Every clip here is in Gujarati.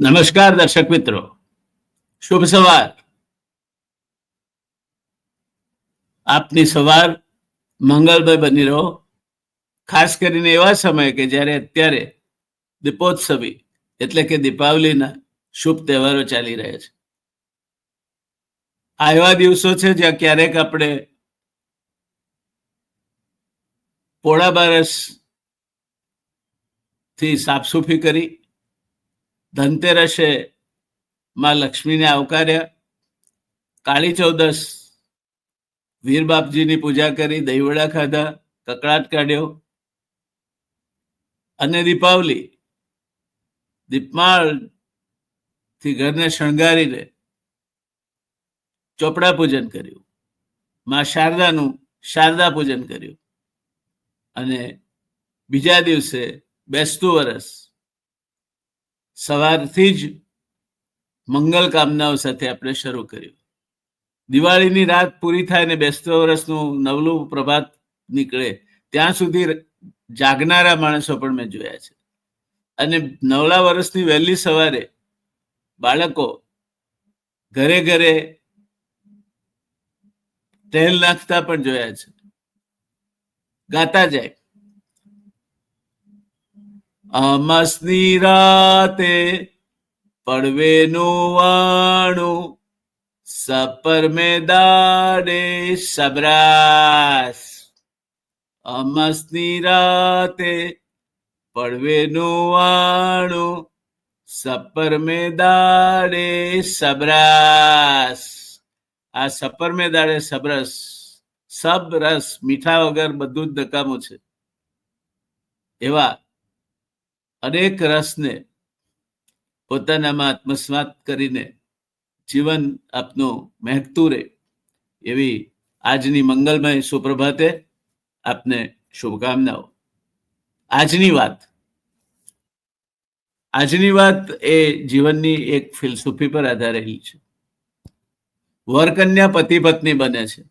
નમસ્કાર દર્શક મિત્રો. શુભ સવાર. આપની સવાર મંગલમય બની રહો. ખાસ કરીને એવા સમયે કે જ્યારે અત્યારે દીપોત્સવી એટલે કે દીપાવલીના શુભ તહેવારો ચાલી રહ્યા છે. આ એવા દિવસો છે જ્યાં ક્યારેક આપણે પોળા બારસથી સાફસૂફી કરી ધનતેરસે માં લક્ષ્મીને આવકાર્યા. કાળી ચૌદસ વીર બાપજીની પૂજા કરી, દહીવડા ખાધા કકડાટ કાઢ્યો. અને દીપાવલી દીપમાળથી ઘરને શણગારીને ચોપડા પૂજન કર્યું. માં શારદાનું શારદા પૂજન કર્યું. અને બીજા દિવસે બેસતું વરસ સવારથી જ મંગલ કામનાઓ સાથે આપણે શરૂ કર્યું. દિવાળીની રાત પૂરી થાય ને બેસતો વર્ષનું નવલું પ્રભાત નીકળે, ત્યાં સુધી જાગનારા માણસો પણ મેં જોયા છે. અને નવલા વર્ષની વહેલી સવારે બાળકો ઘરે ઘરે તેલ નાખતા પણ જોયા છે. ગાતા જાય. અમસની રાતે પડવેનું વાણું સપર મેં દાડે સબરાસ અમસની રાતે પડવેનું વાણું સપર મેં દાડે સબરાસ. આ સપર મેદાડે દાડે સબરસ સબ મીઠા વગર બધું જ નકામું છે. એવા અનેક રસને પોતાનામાં આત્મસ્વાત કરીને જીવન આપનું મહેકતું રહે. એવી આજની મંગલમય સુપ્રભાતે આપને શુભકામનાઓ. આજની વાત. આજની વાત એ જીવનની એક ફિલસુફી પર આધારેલી છે. વરકન્યા પતિ પત્ની બને છે.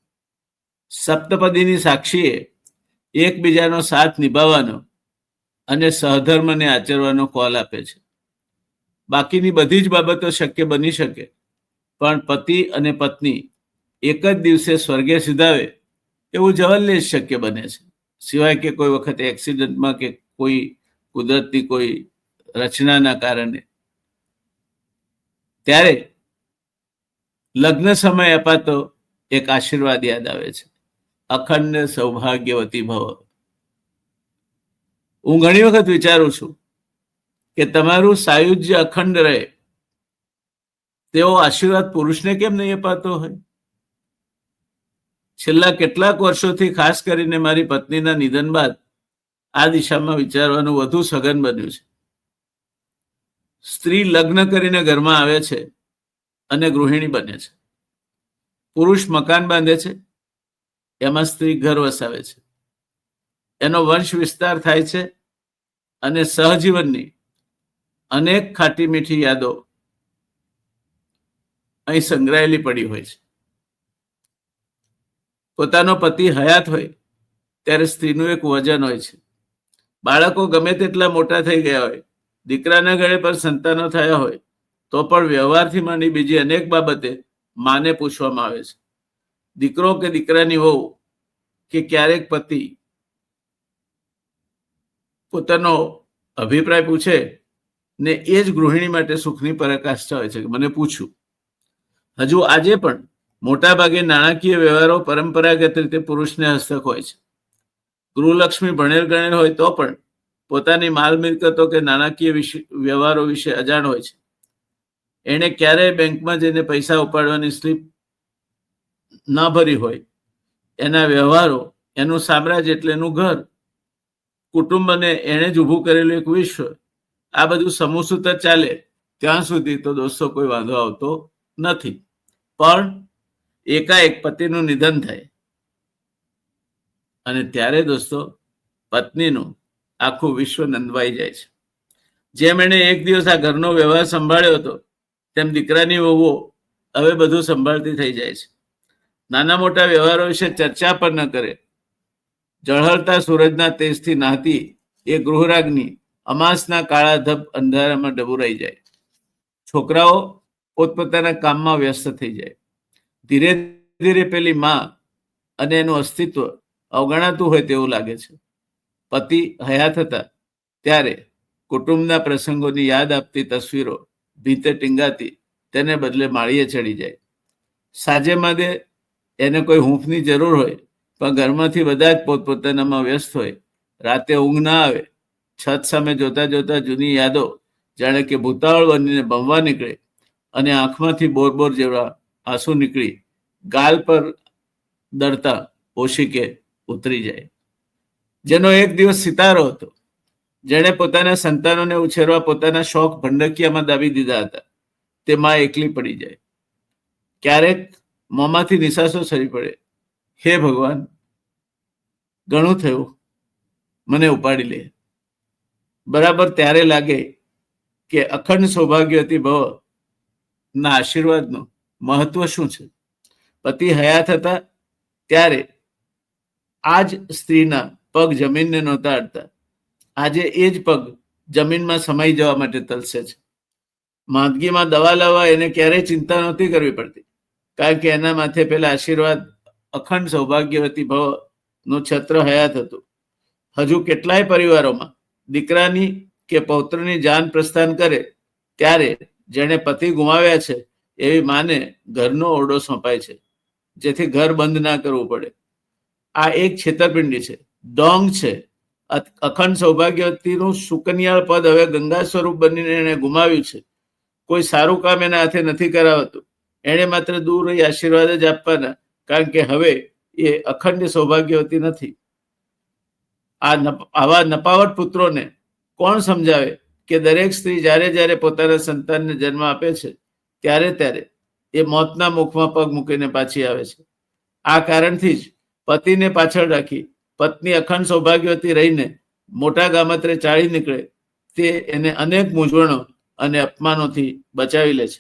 સપ્તપદીની સાક્ષીએ એકબીજાનો સાથ નિભાવવાનો અને સહધર્મને આચરવાનો કોલ આપે છે. બાકીની બધી જ બાબતો શક્ય બની શકે, પણ પતિ અને પત્ની એક જ દિવસે સ્વર્ગે સિધાવે એવું જવલ્લે શક્ય બને છે. સિવાય કે કોઈ વખતે એક્સિડન્ટમાં કે કોઈ કુદરતની કોઈ રચનાના કારણે. ત્યારે લગ્ન સમય અપાતો એક આશીર્વાદ યાદ આવે છે. અખંડ સૌભાગ્યવતી ભવ. હું ઘણી વખત વિચારું છું કે તમારું સાયુજ્ય અખંડ રહે. તેવો આશીર્વાદ પુરુષને કેમ નહીં અપાતો હોય? છેલ્લા કેટલાક વર્ષોથી ખાસ કરીને મારી પત્નીના નિધન બાદ આ દિશામાં વિચારવાનું વધુ સઘન બન્યું છે. સ્ત્રી લગ્ન કરીને ઘરમાં આવે છે અને ગૃહિણી બને છે. પુરુષ મકાન બાંધે છે, એમાં સ્ત્રી ઘર વસાવે છે. એનો વંશ વિસ્તાર થાય છે અને સહજીવનની અનેક ખાટી મીઠી યાદો અહીં સંગ્રહાયેલી પડી હોય છે. પોતાનો પતિ હયાત હોય ત્યારે સ્ત્રીનું એક વજન હોય છે. બાળકો ગમે તેટલા મોટા થઈ ગયા હોય, દીકરાના ઘરે પર સંતાનો થયા હોય, તો પણ વ્યવહારથી માંડી બીજી અનેક બાબતે માને પૂછવામાં આવે છે. દીકરો કે દીકરાની વહુ કે ક્યારેક પતિ પોતાનો અભિપ્રાય પૂછે ને એ જ ગૃહિણી માટે સુખની પરાકાષ્ઠા હોય છે કે મને પૂછ્યું. હજુ આજે પણ મોટા ભાગે નાણાકીય વ્યવહારો પરંપરાગત રીતે પુરુષને હસ્તક હોય છે. ગૃહલક્ષ્મી ભણેલ ગણેલ હોય તો પણ પોતાની માલ મિલકતો કે નાણાકીય વ્યવહારો વિશે અજાણ હોય છે. એણે ક્યારેય બેંકમાં જઈને પૈસા ઉપાડવાની સ્લીપ ન ભરી હોય. એના વ્યવહારો એનું સામ્રાજ્ય એટલે એનું ઘર કુટુંબ અને એણે જ ઊભું કરેલું એક વિશ્વ. આ બધું સમૂહ સૂત્ર ચાલે ત્યાં સુધી તો દોસ્તો કોઈ વાંધો આવતો નથી. પણ એકાએક પતિનું નિધન થાય. અને ત્યારે દોસ્તો પત્નીનું આખું વિશ્વ નંદવાઈ જાય છે. જેમ એણે એક દિવસ આ ઘરનો વ્યવહાર સંભાળ્યો હતો, તેમ દીકરાની વહુઓ હવે બધું સંભાળતી થઈ જાય છે. નાના મોટા વ્યવહારો વિશે ચર્ચા પણ ન કરે. ઝળહળતા સૂરજના તેજથી નાહતી એ ગૃહરાગની અમાસના કાળા ધબ અંધારામાં ડબુરાઈ જાય. છોકરાઓ પોતપોતાના કામમાં વ્યસ્ત થઈ જાય. ધીરે ધીરે પેલી માં અને એનું અસ્તિત્વ અવગણાતું હોય તેવું લાગે છે. પતિ હયાત હતા ત્યારે કુટુંબના પ્રસંગોની યાદ આપતી તસવીરો ભીતે ટીંગાતી તેને બદલે માળીએ ચડી જાય. સાજે માદે એને કોઈ હૂંફની જરૂર હોય પણ ઘરમાંથી બધા જ પોતપોતાનામાં વ્યસ્ત હોય. રાતે ઊંઘ ના આવે. છત સામે જોતા જોતા જૂની યાદો જાણે કે ભૂતાવળ બનીને ભમવા નીકળે અને આંખમાંથી બોર બોર જેવા આંસુ નીકળી ગાલ પર દરતા ઓશિકે ઉતરી જાય. જેનો એક દિવસ સિતારો હતો. જેણે પોતાના સંતાનોને ઉછેરવા પોતાના શોખ ભંડકિયામાં દાબી દીધા હતા. તે માં એકલી પડી જાય. ક્યારેક મોંમાંથી નિશાસો સરી પડે. હે ભગવાન, ઘણું થયું. મને ઉપાડી લે. બરાબર ત્યારે લાગે કે અખંડ સૌભાગ્યવતી ભવ ના આશીર્વાદનું મહત્વ શું છે? પતિ હયાત હતા ત્યારે આ જ સ્ત્રીના પગ જમીનને નહોતા અડતા. આજે એ જ પગ જમીનમાં સમાઈ જવા માટે તલસે છે. માંદગીમાં દવા લાવવા એને ક્યારેય ચિંતા નહોતી કરવી પડતી. કારણ કે એના માથે પેલા આશીર્વાદ અખંડ સૌભાગ્યવતી ભવનું છત્ર હયાત હતું. હજુ કેટલાય પરિવારોમાં દીકરાની કે પૌત્રની જાન પ્રસ્થાન કરે, ત્યારે જેણે પતિ ગુમાવ્યા છે, એવી માને ઘરનો ઓરડો સોંપાય છે, જેથી ઘર બંધ ના કરવું પડે. આ એક છેતરપિંડી છે. ડોંગ છે. અખંડ સૌભાગ્યવતીનું સુકન્યાળ પદ હવે ગંગા સ્વરૂપ બનીને એને ગુમાવ્યું છે. કોઈ સારું કામ એના હાથે નથી કરાવતું. એણે માત્ર દૂર રહી આશીર્વાદ જ આપવાના કારણ કે હવે એ અખંડ સૌભાગ્યવતી નથી. આ આવા નપાવટ પુત્રોને કોણ સમજાવે કે દરેક સ્ત્રી જ્યારે જ્યારે પોતાના સંતાનને જન્મ આપે છે, ત્યારે ત્યારે એ મોતના મુખમાં પગ મૂકીને પાછી આવે છે. આ કારણથી જ પતિને પાછળ રાખી પત્ની અખંડ સૌભાગ્યવતી રહીને મોટા ગામત્રે ચાળી નીકળે તે એને અનેક મૂંઝવણો અને અપમાનોથી બચાવી લે છે.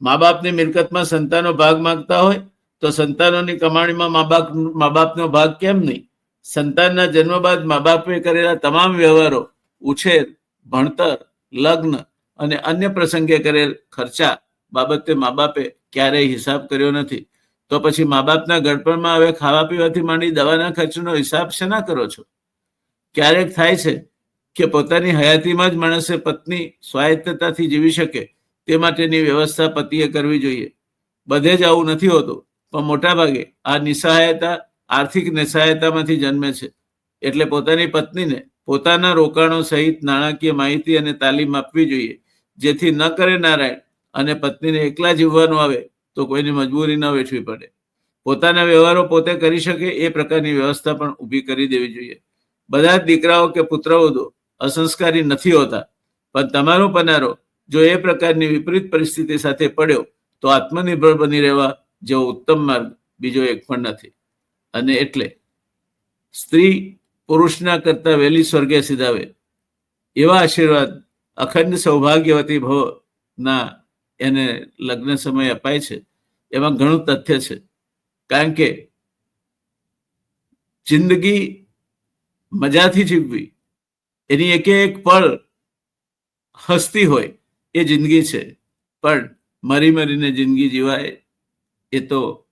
મા બાપની મિલકતમાં સંતાનો ભાગ માંગતા હોય તો સંતાનોની કમાણીમાં મા બાપ, મા બાપનો ભાગ કેમ નહીં? સંતાનના જન્મ બાદ મા બાપે કરેલા તમામ વ્યવહારો, ઉછેર, ભણતર, લગ્ન અને અન્ય પ્રસંગે કરેલ ખર્ચા બાબતે મા બાપે ક્યારેય હિસાબ કર્યો નથી. તો પછી મા બાપના ગડપણમાં હવે ખાવા પીવાથી માંડી દવાના ખર્ચનો હિસાબ શેના કરો છો? ક્યારેક થાય છે કે પોતાની હયાતીમાં જ માણસે પત્ની સ્વાયત્તતાથી જીવી શકે તે માટેની વ્યવસ્થા પતિએ કરવી જોઈએ. બધે જ આવું નથી હોતું. પણ મોટા ભાગે આ નિસહાયતા, આર્થિક નિસહાયતામાંથી જન્મે છે. એટલે પોતાની પત્નીને પોતાના રોકાણો સહિત નાણાકીય માહિતી અને તાલીમ આપવી જોઈએ, જેથી ન કરે નારાયણ અને પત્નીને એકલા જીવવાનું આવે તો કોઈની મજબૂરી ન વેઠવી પડે. પોતાના વ્યવહારો પોતે કરી શકે એ પ્રકારની વ્યવસ્થા પણ ઊભી કરી દેવી જોઈએ. બધા જ દીકરાઓ કે પુત્રવધુ અસંસ્કારી નથી હોતા, પણ તમારો પનારો જો એ પ્રકારની વિપરીત પરિસ્થિતિ સાથે પડ્યો તો આત્મનિર્ભર બની રહેવા જેવો ઉત્તમ માર્ગ, બીજો એક પણ નથી. અને એટલે સ્ત્રી પુરુષના કરતા વહેલી સ્વર્ગે સિધાવે. એવા આશીર્વાદ અખંડ સૌભાગ્યવતી ભવના એને લગ્ન સમય અપાય છે. એમાં ઘણું તથ્ય છે. કારણ કે જિંદગી મજાથી જીવવી, એની એક એક પળ હસતી હોય એ જિંદગી છે. પણ મરી મરીને જિંદગી જીવાય એ તો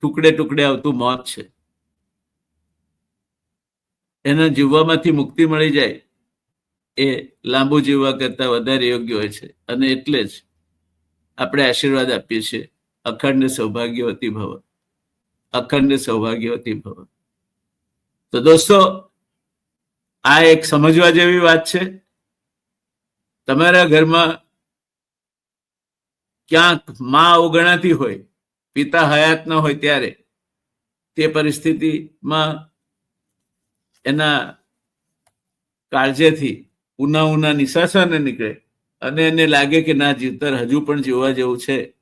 ટુકડે ટુકડે આવતું મોત છે. એના જીવવામાંથી મુક્તિ મળી જાય એ લાંબુ જીવવા કરતા વધારે યોગ્ય હોય છે. અને એટલે જ આપણે આશીર્વાદ આપીએ છીએ. અખંડ સૌભાગ્યવતી ભવ. અખંડ સૌભાગ્યવતી ભવ. તો દોસ્તો, આ એક સમજવા જેવી વાત છે. તમારા ઘરમાં ક્યાંકમાં અવગણાતી હોય, પિતા હયાત ન હોય ત્યારે તે પરિસ્થિતિમાં એના કાળજેથી ઉના ઉના નિશાસાને નીકળે. અને એને લાગે કે ના, જીવતર હજુ પણ જીવવા જેવું છે.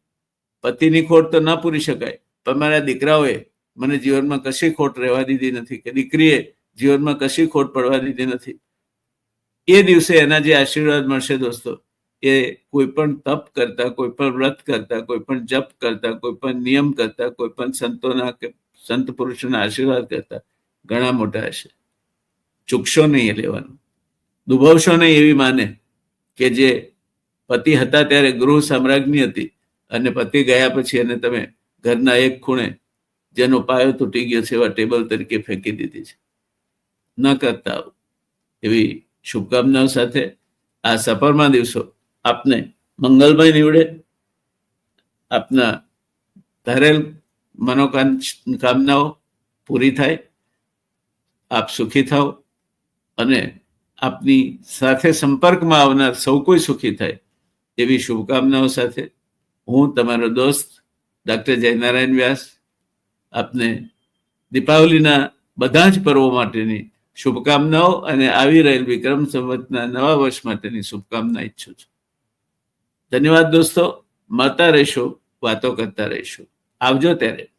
પતિની ખોટ તો ના પૂરી શકાય. પણ મારા દીકરાઓએ મને જીવનમાં કશી ખોટ રહેવા દીધી નથી કે દીકરીએ જીવનમાં કશી ખોટ પડવા દીધી નથી. એ દિવસે એના જે આશીર્વાદ મળશે દોસ્તો એ કોઈ પણ તપ કરતા, કોઈ પણ વ્રત કરતા, કોઈ પણ જપ કરતા, કોઈ પણ નિયમ કરતા, કોઈ પણ સંતોના કે, સંત પુરુષોના આશીર્વાદ કરતા ઘણા મોટા હશે. ચૂકશો નહીં એ લેવાનું. દુભાવશો નહીં એવી માને કે જે પતિ હતા ત્યારે ગૃહ સામ્રાજ્ઞી હતી અને પતિ ગયા પછી એને તમે ઘરના એક ખૂણે જેનો પાયો તૂટી ગયો છે એવા ટેબલ તરીકે ફેંકી દીધી છે. ન કરતા આવું. એવી શુભકામનાઓ સાથે આ સફરમાં દિવસો આપને મંગલમય નીવડે. આપના ધારેલ મનોકામનાઓ પૂરી થાય. આપ સુખી થાઓ અને આપની સાથે સંપર્કમાં આવનાર સૌ કોઈ સુખી થાય એવી શુભકામનાઓ સાથે હું તમારો દોસ્ત ડૉક્ટર જયનારાયણ વ્યાસ આપને દીપાવલીના બધા જ પર્વો માટેની શુભકામનાઓ અને આવી રહેલ વિક્રમ સંવતના નવા વર્ષ માટેની શુભકામના ઈચ્છું છું. ધન્યવાદ દોસ્તો. મળતા રહીશું વાતો કરતા રહીશું. આવજો ત્યારે.